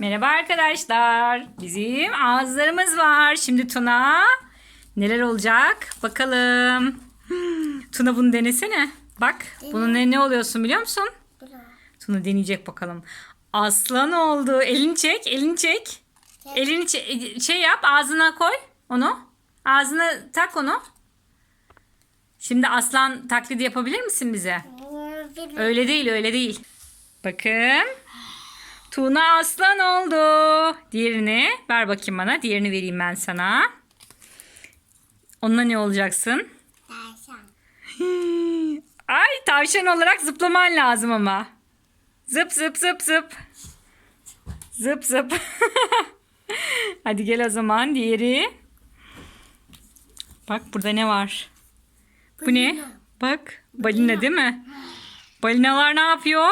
Merhaba arkadaşlar. Bizim ağızlarımız var. Şimdi Tuna neler olacak? Bakalım. Tuna bunu denesene. Bak bunun ne, ne oluyorsun biliyor musun? Tuna deneyecek bakalım. Aslan oldu. Elini çek, elini çek. Elini çe- şey yap, ağzına koy onu. Ağzına tak onu. Şimdi aslan taklidi yapabilir misin bize? Öyle değil, öyle değil. Bakın. Tuna aslan oldu. Diğerini ver bakayım bana. Diğerini vereyim ben sana. Onunla ne olacaksın? Ay tavşan olarak zıplaman lazım ama. Zıp zıp zıp zıp. Zıp zıp. Hadi gel o zaman diğeri. Bak burada ne var? Bu ne? Bak balina değil mi? Balinalar ne yapıyor?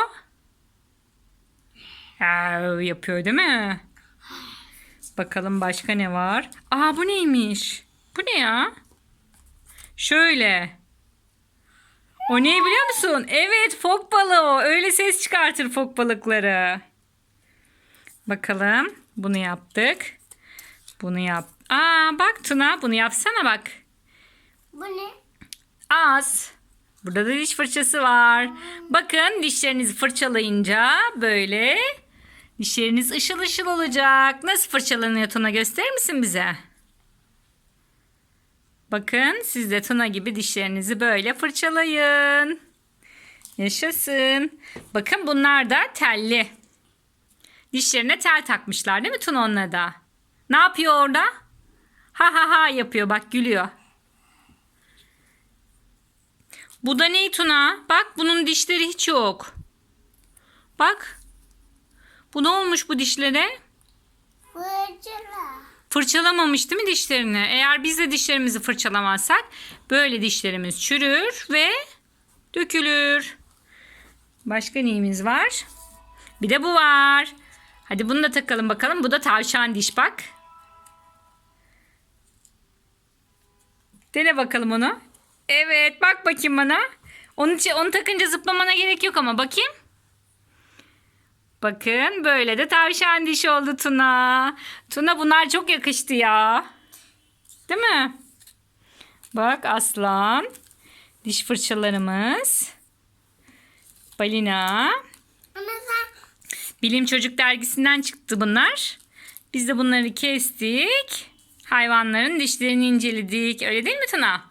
Yav yapıyor değil mi? Bakalım başka ne var? Aa bu neymiş? Bu ne ya? Şöyle. O ne biliyor musun? Evet fok balığı o. Öyle ses çıkartır fok balıkları. Bakalım. Bunu yaptık. Bunu yap. Aa bak Tuna bunu yapsana bak. Bu ne? Az. Burada da diş fırçası var. Bakın dişlerinizi fırçalayınca böyle dişleriniz ışıl ışıl olacak. Nasıl fırçalanıyor Tuna gösterir misin bize? Bakın siz de Tuna gibi dişlerinizi böyle fırçalayın. Yaşasın. Bakın bunlar da telli. Dişlerine tel takmışlar değil mi Tuna onunla da? Ne yapıyor orada? Ha ha ha yapıyor bak gülüyor. Bu da ne Tuna? Bak bunun dişleri hiç yok. Bak. Bu ne olmuş bu dişlere? Fırçala. Fırçalamamış değil mi dişlerini? Eğer biz de dişlerimizi fırçalamazsak böyle dişlerimiz çürür ve dökülür. Başka neyimiz var? Bir de bu var. Hadi bunu da takalım bakalım. Bu da tavşan diş bak. Dene bakalım onu. Evet bak bakayım bana. İçin, onu takınca zıplamana gerek yok ama bakayım. Bakın böyle de tavşan dişi oldu Tuna. Tuna bunlar çok yakıştı ya. Değil mi? Bak aslan. Diş fırçalarımız. Balina. Bilim Çocuk dergisinden çıktı bunlar. Biz de bunları kestik. Hayvanların dişlerini inceledik. Öyle değil mi Tuna?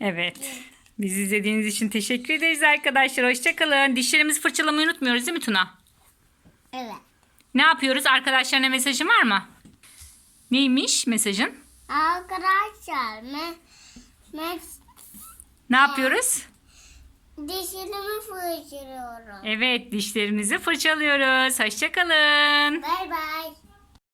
Evet. Bizi izlediğiniz için teşekkür ederiz arkadaşlar. Hoşçakalın. Dişlerimizi fırçalamayı unutmuyoruz değil mi Tuna? Evet. Ne yapıyoruz? Arkadaşlarına mesajın var mı? Neymiş mesajın? Arkadaşlar me, me, Ne yapıyoruz? dişlerimi fırçalıyorum. Evet dişlerimizi fırçalıyoruz. Hoşçakalın. Bay bay.